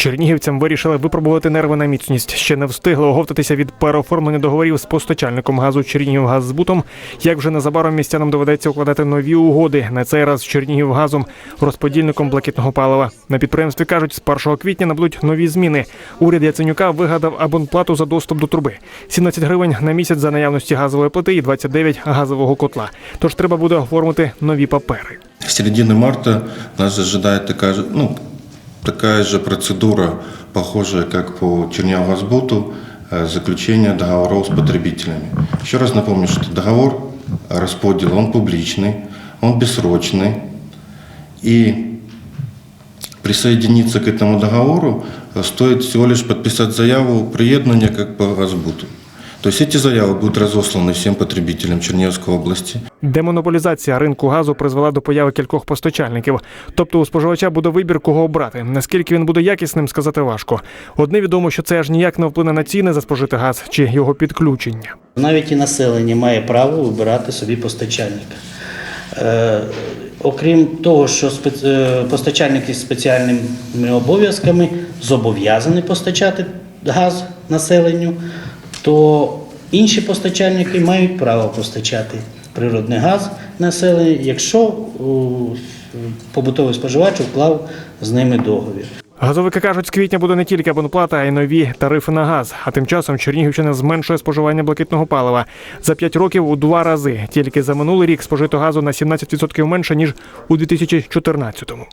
Чернігівцям вирішили випробувати нерви на міцність. Ще не встигли оговтатися від переоформлення договорів з постачальником газу Чернігівгаззбутом. Як вже незабаром містянам доведеться укладати нові угоди на цей раз з Чернігівгазом, розподільником блакитного палива. На підприємстві кажуть, з 1 квітня набудуть нові зміни. Уряд Яценюка вигадав абонплату за доступ до труби: 17 гривень на місяць за наявності газової плити і 29 газового котла. Тож треба буде оформити нові папери. С середины марта нас ожидает такая же, ну, такая же процедура, похожая как по Чернявгазбуту, э, заключение договоров с потребителями. Еще раз напомню, что договор расподела, он публичный, он бессрочный. И присоединиться к этому договору э, стоит всего лишь подписать заяву приедания как по Газбуту. То есть эти заявы будут разосланы всем потребителям Черниговской области. Демонополізація ринку газу призвела до появи кількох постачальників. Тобто у споживача буде вибір, кого обрати. Наскільки він буде якісним, сказати важко. Одне відомо, що це аж ніяк не вплине на ціни за спожитий газ чи його підключення. Навіть і населення має право вибирати собі постачальника. Е, окрім того, що спец- е, постачальники з спеціальними обов'язками зобов'язані постачати газ населенню, то інші постачальники мають право постачати природний газ населенню, якщо побутовий споживач уклав з ними договір. Газовики кажуть, з квітня буде не тільки абонплата, а й нові тарифи на газ. А тим часом Чернігівщина зменшує споживання блакитного палива за 5 років у два рази. Тільки за минулий рік спожито газу на 17% менше ніж у 2014-му.